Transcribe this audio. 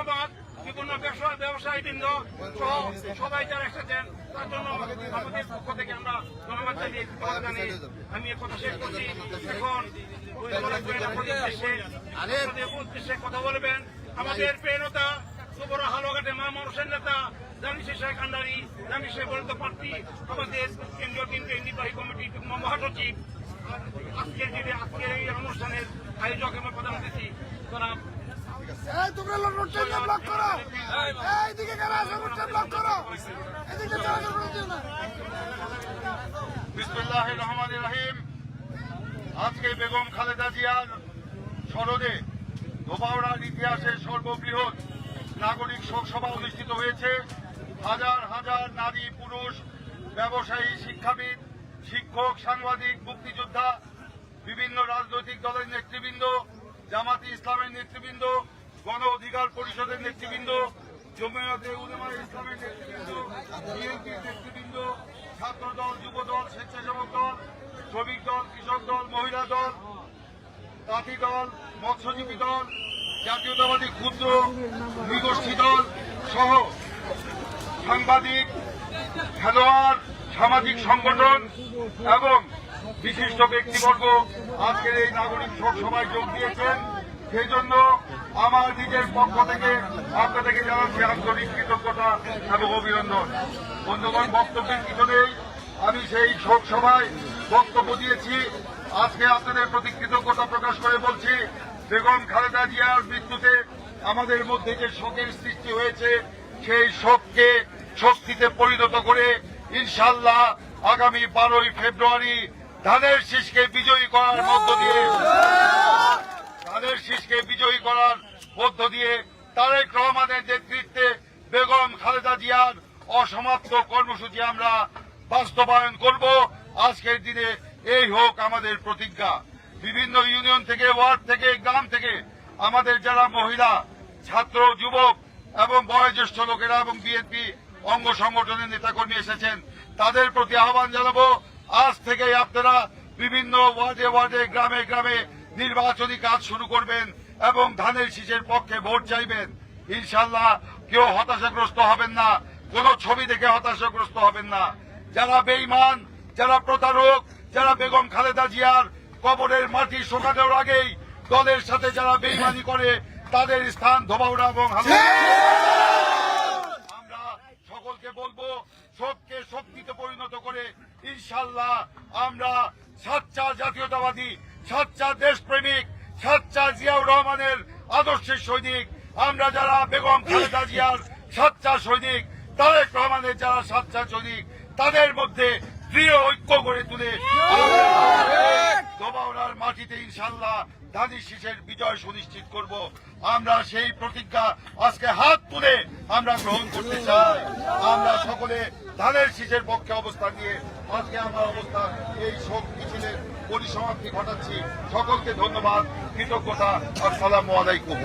সমাজ বিভিন্ন ব্যবসা ব্যবসায়ী বৃন্দ সহ সবাই যারা এসেছেন তার জন্য আমাদের পক্ষ থেকে আমরা ধন্যবাদ জানিয়ে আমি এ কথা শেষ করছি। এখন উদ্দেশ্যে কথা বলবেন। আমাদের প্রেরণতা সুবরা হালুয়াঘাটে মা মানুষের নেতা জানি শেখ আন্ডারি জানি শেখ বলিত প্রার্থী আমাদের কেন্দ্রীয় কেন্দ্রীয় নির্বাহী কমিটির মহাসচিব। আজকের দিনে আজকের এই অনুষ্ঠানের আয়োজক এবং প্রধান অতিথি জনাব এই তোমরা রোডটা ব্লক করো। এইদিকে কারা আছে রোডটা ব্লক করো? এদিকে চলাচল করে দিও না বিসমুল্লাহ রহমান রহিম। আজকে বেগম খালেদা জিয়ার স্মরণে ধোবাউড়ার ইতিহাসের সর্ববৃহৎ নাগরিক শোক সভা অনুষ্ঠিত হয়েছে। হাজার হাজার নারী, পুরুষ, ব্যবসায়ী, শিক্ষাবিদ, শিক্ষক, সাংবাদিক, মুক্তিযোদ্ধা, বিভিন্ন রাজনৈতিক দলের নেতৃবৃন্দ, জামাতি ইসলামের নেতৃবৃন্দ গণ অধিকার পরিষদের নেতৃবৃন্দ, জমিয়তে উলেমা ইসলামের নেতৃবৃন্দ, বিএনপির নেতৃবৃন্দ, ছাত্র দল, যুব দল, স্বেচ্ছাসেবক দল, শ্রমিক দল, কৃষক দল, মহিলা দল তাঁতি দল, মৎস্যজীবী দল, জাতীয়তাবাদী ক্ষুদ্র, নৃগোষ্ঠী দল সহ সাংবাদিক, খেলোয়াড়, সামাজিক সংগঠন এবং বিশিষ্ট ব্যক্তিবর্গ আজকের এই নাগরিক সভায় যোগ দিয়েছেন। সেই জন্য আমার নিজের পক্ষ থেকে আপনাদেরকে জানাচ্ছি আন্তরিক কৃতজ্ঞতা এবং অভিনন্দন। বন্ধুগণ, বক্তব্যের কিছু নেই আমি সেই শোক সভায় বক্তব্য দিয়েছি। আজকে আপনাদের প্রতি কৃতজ্ঞতা প্রকাশ করে বলছি, বেগম খালেদা জিয়ার মৃত্যুতে আমাদের মধ্যে যে শোকের সৃষ্টি হয়েছে, সেই শোককে শক্তিতে পরিণত করে ইনশাল্লাহ আগামী বারোই ফেব্রুয়ারি ধানের শীষকে বিজয়ী করার মধ্য দিয়ে ধানের শীষকে বিজয়ী করার মধ্য দিয়ে তারেক রহমানের নেতৃত্বে বেগম খালেদা জিয়ার অসমাপ্ত কর্মসূচি আমরা বাস্তবায়ন করব। আজকের দিনে এই হোক আমাদের প্রতিজ্ঞা। বিভিন্ন ইউনিয়ন থেকে, ওয়ার্ড থেকে, গ্রাম থেকে আমাদের যারা মহিলা, ছাত্র, যুবক এবং বয়োজ্যেষ্ঠ লোকেরা এবং বিএনপি অঙ্গ সংগঠনের নেতাকর্মী এসেছেন, তাদের প্রতি আহ্বান জানাব। আজ থেকেই আপনারা বিভিন্ন ওয়ার্ডে ওয়ার্ডে, গ্রামে গ্রামে নির্বাচনী কাজ শুরু করবেন এবং ধানের শীষের পক্ষে ভোট চাইবেন। ইনশাল্লাহ কেউ হতাশাগ্রস্ত হবেন না, কোন ছবি দেখে হতাশাগ্রস্ত হবেন না। যারা বেইমান যারা প্রতারক, যারা বেগম খালেদা জিয়ার কবরের মাটি শোকানোর আগেই দলের সাথে যারা বেইমানি করে, তাদের স্থান ধোবাউড়া এবং আমরা সকলকে বলব শোককে শক্তিতে পরিণত করে ইনশাল্লাহ আমরা সাচ্চা জাতীয়তাবাদী সাচ্চা দেশপ্রেমিক সাচ্চা জিয়াউর রহমানের আদর্শের সৈনিক, আমরা যারা বেগম খালেদা জিয়ার সাচ্চা সৈনিক, তারেক রহমানের যারা সাচ্চা সৈনিক, তাদের মধ্যে প্রিয় ঐক্য গড়ে তুলে দোবাউড়ার মাটিতে ইনশাল্লাহ ধানি শীষের বিজয় সুনিশ্চিত করব। আমরা সেই প্রতিজ্ঞা আজকে হাত তুলে আমরা গ্রহণ করতে চাই। আমরা সকলে ধানের শীষের পক্ষে অবস্থান নিয়ে আজকে আমরা অবস্থান এই শোক মিছিলের পরিসমাপ্তি ঘটাচ্ছি। সকলকে ধন্যবাদ, কৃতজ্ঞতা, আসসালামু আলাইকুম।